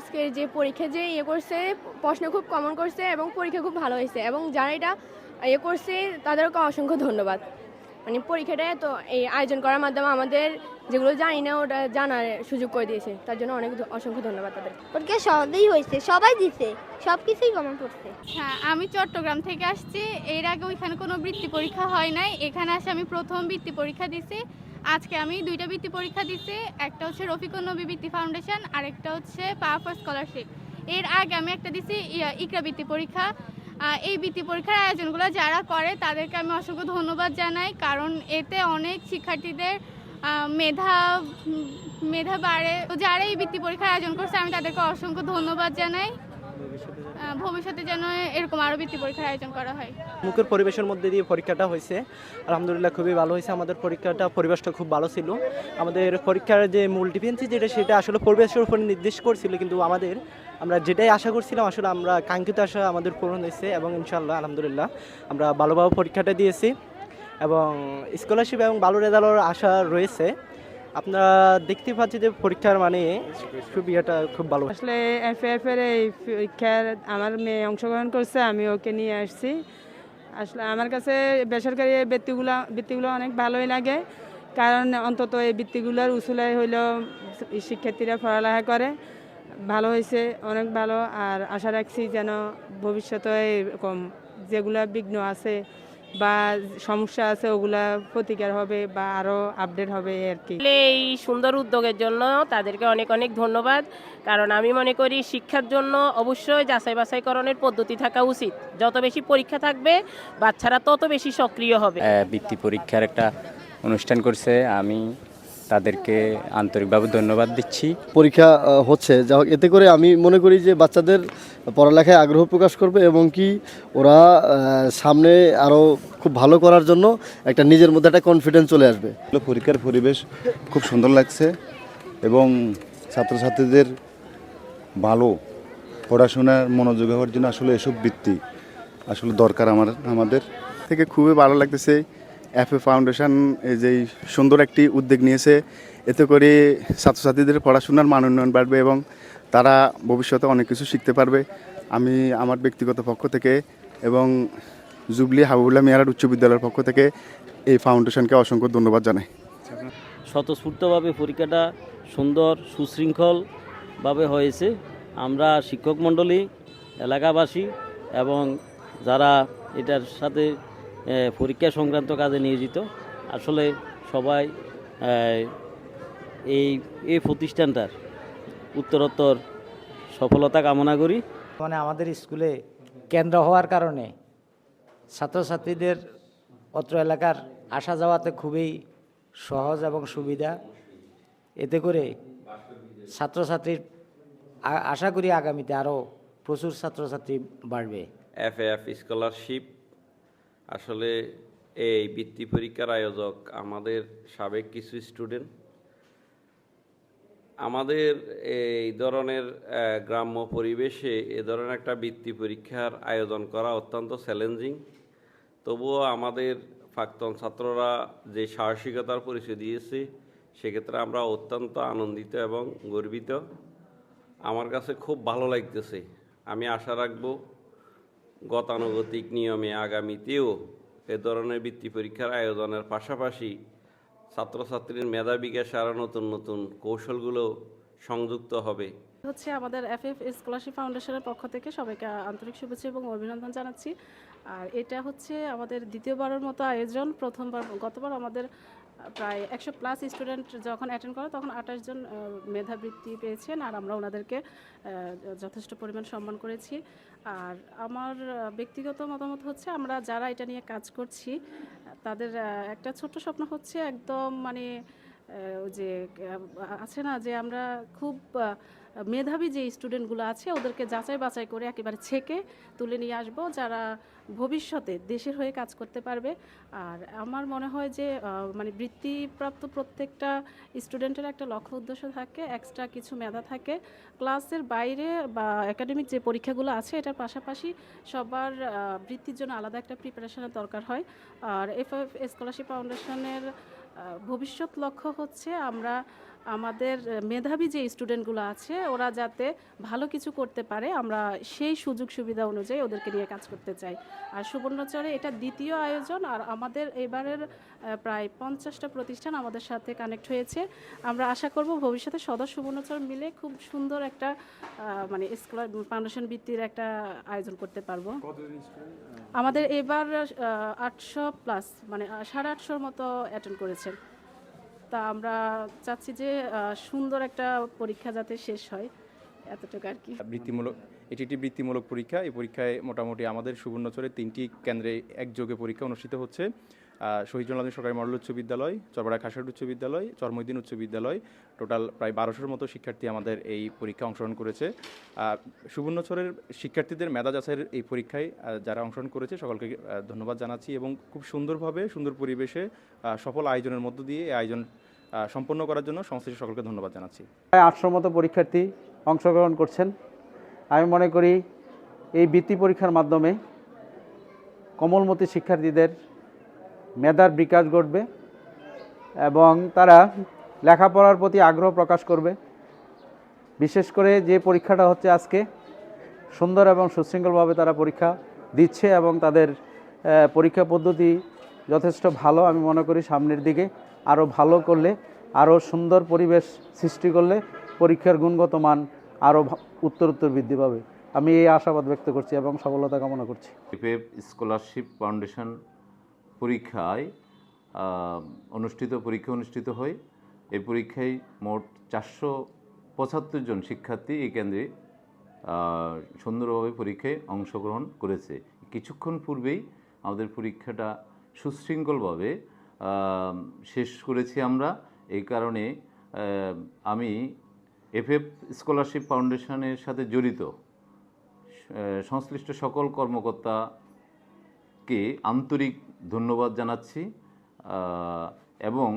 আজকে যে পরীক্ষা যে ইয়ে করছে প্রশ্ন খুব কমন করছে এবং পরীক্ষা খুব ভালো হয়েছে এবং যারা এটা ইয়ে করছে তাদেরকে অসংখ্য ধন্যবাদ। মানে পরীক্ষাটা এত এই আয়োজন করার মাধ্যমে আমাদের যেগুলো জানি না ওটা জানার সুযোগ করে দিয়েছে। তার জন্য অনেক অসংখ্য ধন্যবাদ তাদের পরীক্ষা সহজেই হয়েছে সবাই দিছে সব কিছুই কমন পড়ছে হ্যাঁ আমি চট্টগ্রাম থেকে আসছি। এর আগে ওইখানে কোনো বৃত্তি পরীক্ষা হয় নাই। এখানে আসে আমি প্রথম বৃত্তি পরীক্ষা দিছি। আজকে আমি দুইটা বৃত্তি পরীক্ষা দিছি, একটা হচ্ছে রফিকুল নবী বৃত্তি ফাউন্ডেশন আর একটা হচ্ছে পাওয়ার ফর স্কলারশিপ। এর আগে আমি একটা ইয়া- ইকরা বৃত্তি পরীক্ষা। এই বৃত্তি পরীক্ষার আয়োজনগুলো যারা করে, তাদেরকে আমি অসংখ্য ধন্যবাদ জানাই, কারণ এতে অনেক শিক্ষার্থীদের মেধা মেধা বাড়ে। যারা এই বৃত্তি পরীক্ষার আয়োজন করছে, আমি তাদেরকে অসংখ্য ধন্যবাদ জানাই। ভবিষ্যতে যেন এরকম আরও বৃত্তি পরীক্ষার আয়োজন করা হয়। মুখের পরিবেশের মধ্যে দিয়ে পরীক্ষাটা হয়েছে। আলহামদুলিল্লাহ খুবই ভালো হয়েছে। আমাদের পরীক্ষাটা, পরিবেশটা খুব ভালো ছিল। আমাদের পরীক্ষার যে মূল ডিফেন্সি যেটা, সেটা আসলে পরিবেশের উপর নির্দেশ করছিল। কিন্তু আমাদের, আমরা যেটাই আশা করছিলাম, আসলে আমরা কাঙ্ক্ষিত আশা আমাদের পূরণ হয়েছে এবং ইনশাল্লাহ আলহামদুলিল্লাহ, আমরা ভালোভাবে পরীক্ষাটা দিয়েছি। এবং স্কলারশিপ এবং ভালো রেজাল্টের আশা রয়েছে। আপনারা দেখতে পাচ্ছি যে পরীক্ষার মানে সুবিধাটা খুব ভালো। আসলে এফ এফ এর এই পরীক্ষার আমার মেয়ে অংশগ্রহণ করছে, আমি ওকে নিয়ে আসছি। আসলে আমার কাছে বেসরকারি বৃত্তিগুলো বৃত্তিগুলো অনেক ভালোই লাগে, কারণ অন্তত এই বৃত্তিগুলোর উসুলে হইল শিক্ষার্থীরা পড়ালেখা করে। ভালো হয়েছে অনেক ভালো, আর আশা রাখছি যেন ভবিষ্যতে এরকম যেগুলা বিঘ্ন আছে বা সমস্যা আছে ওগুলা প্রতিকার হবে বা আরও আপডেট হবে আর কি। এই সুন্দর উদ্যোগের জন্য তাদেরকে অনেক অনেক ধন্যবাদ। কারণ আমি মনে করি শিক্ষার জন্য অবশ্যই যাচাই বাছাইকরণের পদ্ধতি থাকা উচিত। যত বেশি পরীক্ষা থাকবে বাচ্চারা তত বেশি সক্রিয় হবে। বৃত্তি পরীক্ষার একটা অনুষ্ঠান করছে। আমি তাদেরকে আন্তরিকভাবে ধন্যবাদ দিচ্ছি। পরীক্ষা হচ্ছে। যা হোক, এতে করে আমি মনে করি যে বাচ্চাদের পড়ালেখায় আগ্রহ প্রকাশ করবে এবং কি ওরা সামনে আরও খুব ভালো করার জন্য একটা নিজের মধ্যে একটা কনফিডেন্স চলে আসবে। হলো পরীক্ষার পরিবেশ খুব সুন্দর লাগছে এবং ছাত্রছাত্রীদের ভালো পড়াশোনার মনোযোগ হওয়ার জন্য আসলে এসব বৃত্তি আসলে দরকার আমার আমাদের। থেকে খুবই ভালো লাগতেছে। এফএ ফাউন্ডেশন এই যে সুন্দর একটি উদ্যোগ নিয়েছে, এতে করে ছাত্রছাত্রীদের পড়াশোনার মান উন্নয়ন বাড়বে এবং তারা ভবিষ্যতে অনেক কিছু শিখতে পারবে। আমি আমার ব্যক্তিগত পক্ষ থেকে এবং জুবলি হাবিবুল্লাহ মিয়ারার উচ্চ বিদ্যালয়ের পক্ষ থেকে এই ফাউন্ডেশনকে অসংখ্য ধন্যবাদ জানাই। স্বতঃস্ফূর্তভাবে পরীক্ষাটা সুন্দর সুশৃঙ্খলভাবে হয়েছে। আমরা শিক্ষক মণ্ডলী, এলাকাবাসী এবং যারা এটার সাথে পরীক্ষা সংক্রান্ত কাজে নিয়োজিত। আসলে সবাই এই এই প্রতিষ্ঠানটার উত্তরোত্তর সফলতা কামনা করি। মানে আমাদের স্কুলে কেন্দ্র হওয়ার কারণে ছাত্রছাত্রীদের অত্র এলাকার আসা যাওয়াতে খুবই সহজ এবং সুবিধা। এতে করে ছাত্রছাত্রীর আশা করি আগামীতে আরও প্রচুর ছাত্রছাত্রী বাড়বে। এফ এফ স্কলারশিপ আসলে এই বৃত্তি পরীক্ষার আয়োজক আমাদের সাবেক কিছু স্টুডেন্ট। আমাদের এই ধরনের গ্রাম্য পরিবেশে এ ধরনের একটা বৃত্তি পরীক্ষার আয়োজন করা অত্যন্ত চ্যালেঞ্জিং। তবুও আমাদের প্রাক্তন ছাত্ররা যে সাহসিকতার পরিচয় দিয়েছে, সেক্ষেত্রে আমরা অত্যন্ত আনন্দিত এবং গর্বিত। আমার কাছে খুব ভালো লাগতেছে। আমি আশা রাখব গতানুগতিক নিয়মে আগামীতেও এ ধরনের বৃত্তি পরীক্ষার আয়োজনের পাশাপাশি ছাত্রছাত্রীর মেধা বিকাশে আরও নতুন নতুন কৌশলগুলো সংযুক্ত হবে। হচ্ছে আমাদের এফ এফ স্কলারশিপ ফাউন্ডেশনের পক্ষ থেকে সবাইকে আন্তরিক শুভেচ্ছা এবং অভিনন্দন জানাচ্ছি। আর এটা হচ্ছে আমাদের দ্বিতীয়বারের মতো আয়োজন, প্রথমবার গতবার আমাদের প্রায় একশো প্লাস স্টুডেন্ট যখন অ্যাটেন্ড করে, তখন আঠাশ জন মেধাবৃত্তি পেয়েছেন আর আমরা ওনাদেরকে যথেষ্ট পরিমাণ সম্মান করেছি। আর আমার ব্যক্তিগত মতামত হচ্ছে আমরা যারা এটা নিয়ে কাজ করছি, তাদের একটা ছোট্ট স্বপ্ন হচ্ছে একদম মানে যে আছে না যে আমরা খুব মেধাবী যে স্টুডেন্টগুলো আছে, ওদেরকে যাচাই বাছাই করে একেবারে ছেকে তুলে নিয়ে আসব, যারা ভবিষ্যতে দেশের হয়ে কাজ করতে পারবে। আর আমার মনে হয় যে মানে বৃত্তিপ্রাপ্ত প্রত্যেকটা স্টুডেন্টের একটা লক্ষ্য উদ্দেশ্য থাকে এক্সট্রা কিছু মেধা থাকে। ক্লাসের বাইরে বা একাডেমিক যে পরীক্ষাগুলো আছে, এটার পাশাপাশি সবার বৃত্তির জন্য আলাদা একটা প্রিপারেশনের দরকার হয়। আর এফ স্কলারশিপ ফাউন্ডেশনের ভবিষ্যৎ লক্ষ্য হচ্ছে আমরা আমাদের মেধাবী যে স্টুডেন্টগুলো আছে ওরা যাতে ভালো কিছু করতে পারে আমরা সেই সুযোগ সুবিধা অনুযায়ী ওদেরকে নিয়ে কাজ করতে চাই। আর সুবর্ণচরে এটা দ্বিতীয় আয়োজন আর আমাদের এবারের প্রায় পঞ্চাশটা প্রতিষ্ঠান আমাদের সাথে কানেক্ট হয়েছে। আমরা আশা করব ভবিষ্যতে সদর সুবর্ণচর মিলে খুব সুন্দর একটা মানে স্কলার ফাউন্ডেশন ভিত্তির একটা আয়োজন করতে পারব। আমাদের এবার আটশো প্লাস মানে সাড়ে আটশোর মতো অ্যাটেন্ড করেছেন তা আমরা চাচ্ছি যে সুন্দর একটা পরীক্ষা যাতে শেষ হয়, এতটুকু আর কি। বৃত্তিমূলক, এটি একটি বৃত্তিমূলক পরীক্ষা। এই পরীক্ষায় মোটামুটি আমাদের সুবর্ণচরে তিনটি কেন্দ্রে একযোগে পরীক্ষা অনুষ্ঠিত হচ্ছে। শহীদ জলালী সরকারি মডেল উচ্চ বিদ্যালয় চরপাড়া খাসাট উচ্চ বিদ্যালয় চরমৈদিন উচ্চ বিদ্যালয়, টোটাল প্রায় বারোশোর মতো শিক্ষার্থী আমাদের এই পরীক্ষা অংশগ্রহণ করেছে। সুবর্ণচরের শিক্ষার্থীদের মেধা যাচাইয়ের এই পরীক্ষায় যারা অংশগ্রহণ করেছে, সকলকে ধন্যবাদ জানাচ্ছি এবং খুব সুন্দরভাবে, সুন্দর পরিবেশে সফল আয়োজনের মধ্য দিয়ে এই আয়োজন সম্পন্ন করার জন্য সংশ্লিষ্ট সকলকে ধন্যবাদ জানাচ্ছি। প্রায় আটশোর মতো পরীক্ষার্থী অংশগ্রহণ করছেন। আমি মনে করি এই বৃত্তি পরীক্ষার মাধ্যমে কমলমতি শিক্ষার্থীদের মেধার বিকাশ ঘটবে এবং তারা লেখাপড়ার প্রতি আগ্রহ প্রকাশ করবে। বিশেষ করে যে পরীক্ষাটা হচ্ছে আজকে, সুন্দর এবং সুশৃঙ্খলভাবে তারা পরীক্ষা দিচ্ছে এবং তাদের পরীক্ষা পদ্ধতি যথেষ্ট ভালো আমি মনে করি সামনের দিকে। আরও ভালো করলে আরও সুন্দর পরিবেশ সৃষ্টি করলে পরীক্ষার গুণগত মান আরও উত্তর উত্তর বৃদ্ধি পাবে। আমি এই আশাবাদ ব্যক্ত করছি এবং সফলতা কামনা করছি। স্কলারশিপ ফাউন্ডেশন পরীক্ষায় অনুষ্ঠিত, পরীক্ষা অনুষ্ঠিত হয় এই পরীক্ষায় মোট চারশো পঁচাত্তর জন শিক্ষার্থী এই কেন্দ্রে সুন্দরভাবে পরীক্ষায় অংশগ্রহণ করেছে। কিছুক্ষণ পূর্বেই আমাদের পরীক্ষাটা সুশৃঙ্খলভাবে শেষ করেছি আমরা। এই কারণে আমি এফএফ স্কলারশিপ ফাউন্ডেশনের সাথে জড়িত। সংশ্লিষ্ট সকল কর্মকর্তাকে আন্তরিক ধন্যবাদ জানাচ্ছি এবং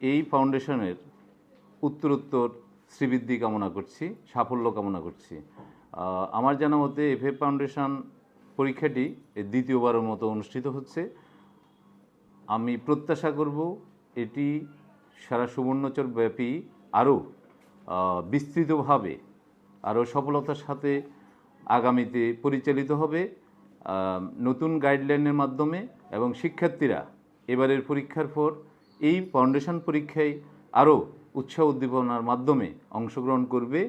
এই ফাউন্ডেশনের উত্তরোত্তর শ্রীবৃদ্ধি কামনা করছি, সাফল্য কামনা করছি। আমার জানা মতে এফএফ ফাউন্ডেশন পরীক্ষাটি দ্বিতীয়বারের মতো অনুষ্ঠিত হচ্ছে। আমি প্রত্যাশা করব এটি সারা সুবর্ণচর ব্যাপী আরও বিস্তৃতভাবে, আরও সফলতার সাথে আগামীতে পরিচালিত হবে। নতুন গাইডলাইনের মাধ্যমে এবং শিক্ষার্থীরা এবারের পরীক্ষার পর এই ফাউন্ডেশন পরীক্ষায় আরও উৎসাহ উদ্দীপনার মাধ্যমে অংশগ্রহণ করবে।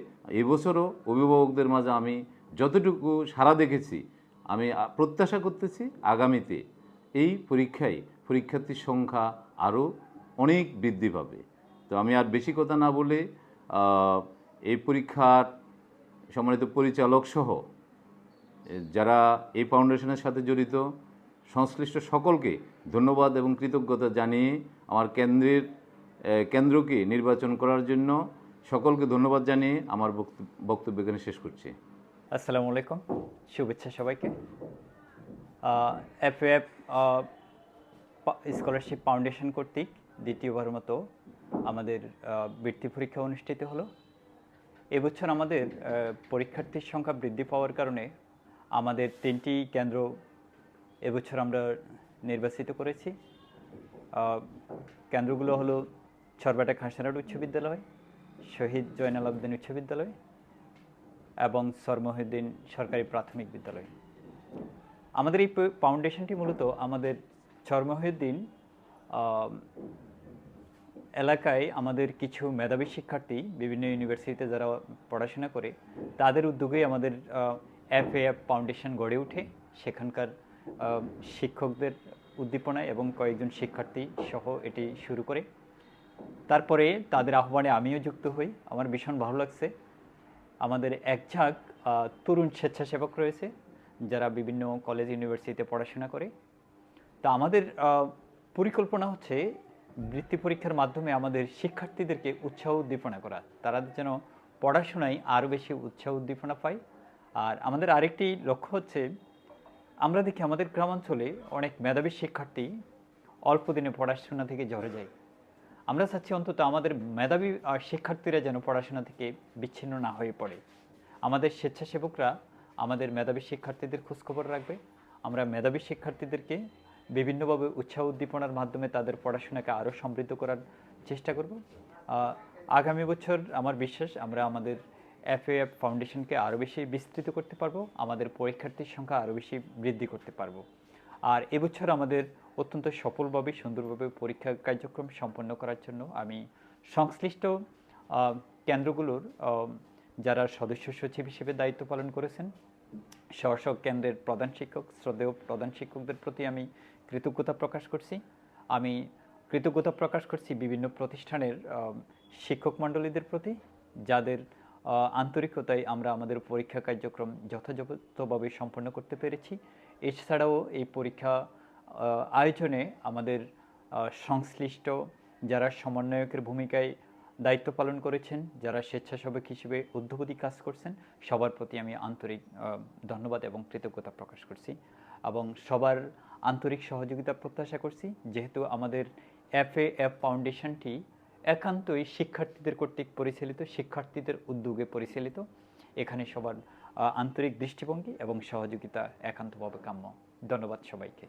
এবছরও অভিভাবকদের মাঝে আমি যতটুকু সাড়া দেখেছি, আমি প্রত্যাশা করতেছি আগামীতে এই পরীক্ষায় পরীক্ষার্থীর সংখ্যা আরও অনেক বৃদ্ধি পাবে। তো আমি আর বেশি কথা না বলে এই পরীক্ষার সম্মানিত পরিচালক সহ যারা এই ফাউন্ডেশনের সাথে জড়িত, সংশ্লিষ্ট সকলকে ধন্যবাদ এবং কৃতজ্ঞতা জানিয়ে আমার কেন্দ্রের কেন্দ্রকে নির্বাচন করার জন্য সকলকে ধন্যবাদ জানিয়ে আমার বক্তব্য এখানে শেষ করছি। আসসালামু আলাইকুম। শুভেচ্ছা সবাইকে। এফ এফ স্কলারশিপ ফাউন্ডেশন কর্তৃক দ্বিতীয়বার মতো আমাদের বৃত্তি পরীক্ষা অনুষ্ঠিত হলো। এবছর আমাদের পরীক্ষার্থীর সংখ্যা বৃদ্ধি পাওয়ার কারণে আমাদের তিনটি কেন্দ্র এবছর আমরা নির্বাচিত করেছি। কেন্দ্রগুলো হলো ছরবাটা খাসারাট উচ্চ বিদ্যালয়, শহীদ জয়নাল আবদিন উচ্চ বিদ্যালয় এবং সরমহিউদ্দিন সরকারি প্রাথমিক বিদ্যালয়। আমাদের এই ফাউন্ডেশনটি মূলত আমাদের সরমহিউদ্দিন এলাকায় আমাদের কিছু মেধাবী শিক্ষার্থী, বিভিন্ন ইউনিভার্সিটিতে যারা পড়াশোনা করে, তাদের উদ্যোগেই আমাদের এফ এ এফ ফাউন্ডেশন গড়ে ওঠে। সেখানকার শিক্ষকদের উদ্দীপনায় এবং কয়েকজন শিক্ষার্থী সহ এটি শুরু করে। তারপরে তাদের আহ্বানে আমিও যুক্ত হই। আমার ভীষণ ভালো লাগছে। আমাদের এক ঝাঁক তরুণ স্বেচ্ছাসেবক রয়েছে, যারা বিভিন্ন কলেজ, ইউনিভার্সিটিতে পড়াশোনা করে। তা আমাদের পরিকল্পনা হচ্ছে বৃত্তি পরীক্ষার মাধ্যমে আমাদের শিক্ষার্থীদেরকে উৎসাহ উদ্দীপনা করা। তারা যেন পড়াশোনায় আরও বেশি উৎসাহ উদ্দীপনা পায়। আর আমাদের আরেকটি লক্ষ্য হচ্ছে, আমরা দেখি আমাদের গ্রামাঞ্চলে অনেক মেধাবী শিক্ষার্থী অল্প দিনে পড়াশোনা থেকে ঝরে যায়। আমরা চাচ্ছি অন্তত আমাদের মেধাবী শিক্ষার্থীরা যেন পড়াশোনা থেকে বিচ্ছিন্ন না হয়ে পড়ে। আমাদের স্বেচ্ছাসেবকরা আমাদের মেধাবী শিক্ষার্থীদের খোঁজখবর রাখবে। আমরা মেধাবী শিক্ষার্থীদেরকে বিভিন্নভাবে উৎসাহ উদ্দীপনার মাধ্যমে তাদের পড়াশোনাকে আরও সমৃদ্ধ করার চেষ্টা করব। আগামী বছর আমার বিশ্বাস আমরা আমাদের এফএএফ ফাউন্ডেশনকে আরও বেশি বিস্তৃত করতে পারব, আমাদের পরীক্ষার্থীর সংখ্যা আরও বেশি বৃদ্ধি করতে পারব। আর এবছর আমাদের অত্যন্ত সফলভাবে, সুন্দরভাবে পরীক্ষা কার্যক্রম সম্পন্ন করার জন্য আমি সংশ্লিষ্ট কেন্দ্রগুলোর যারা সদস্য সচিব হিসেবে দায়িত্ব পালন করেছেন স্ব কেন্দ্রের প্রধান শিক্ষক, শ্রদ্ধেয় প্রধান শিক্ষকদের প্রতি আমি কৃতজ্ঞতা প্রকাশ করছি। আমি কৃতজ্ঞতা প্রকাশ করছি বিভিন্ন প্রতিষ্ঠানের শিক্ষক মণ্ডলীদের প্রতি, যাদের আন্তরিকতায় আমরা আমাদের পরীক্ষা কার্যক্রম যথাযথভাবে সম্পন্ন করতে পেরেছি। এছাড়াও এই পরীক্ষা আয়োজনে আমাদের সংশ্লিষ্ট যারা সমন্বয়কের ভূমিকায় দায়িত্ব পালন করেছেন, যারা স্বেচ্ছাসেবক হিসেবে উদ্যোগী কাজ করছেন, সবার প্রতি আমি আন্তরিক ধন্যবাদ এবং কৃতজ্ঞতা প্রকাশ করছি এবং সবার আন্তরিক সহযোগিতা প্রত্যাশা করছি। যেহেতু আমাদের এফ এ এফ ফাউন্ডেশনটি একান্তই শিক্ষার্থীদের কর্তৃক পরিচালিত, শিক্ষার্থীদের উদ্যোগে পরিচালিত। এখানে সবার আন্তরিক দৃষ্টিভঙ্গি এবং সহযোগিতা একান্তভাবে কাম্য। ধন্যবাদ সবাইকে।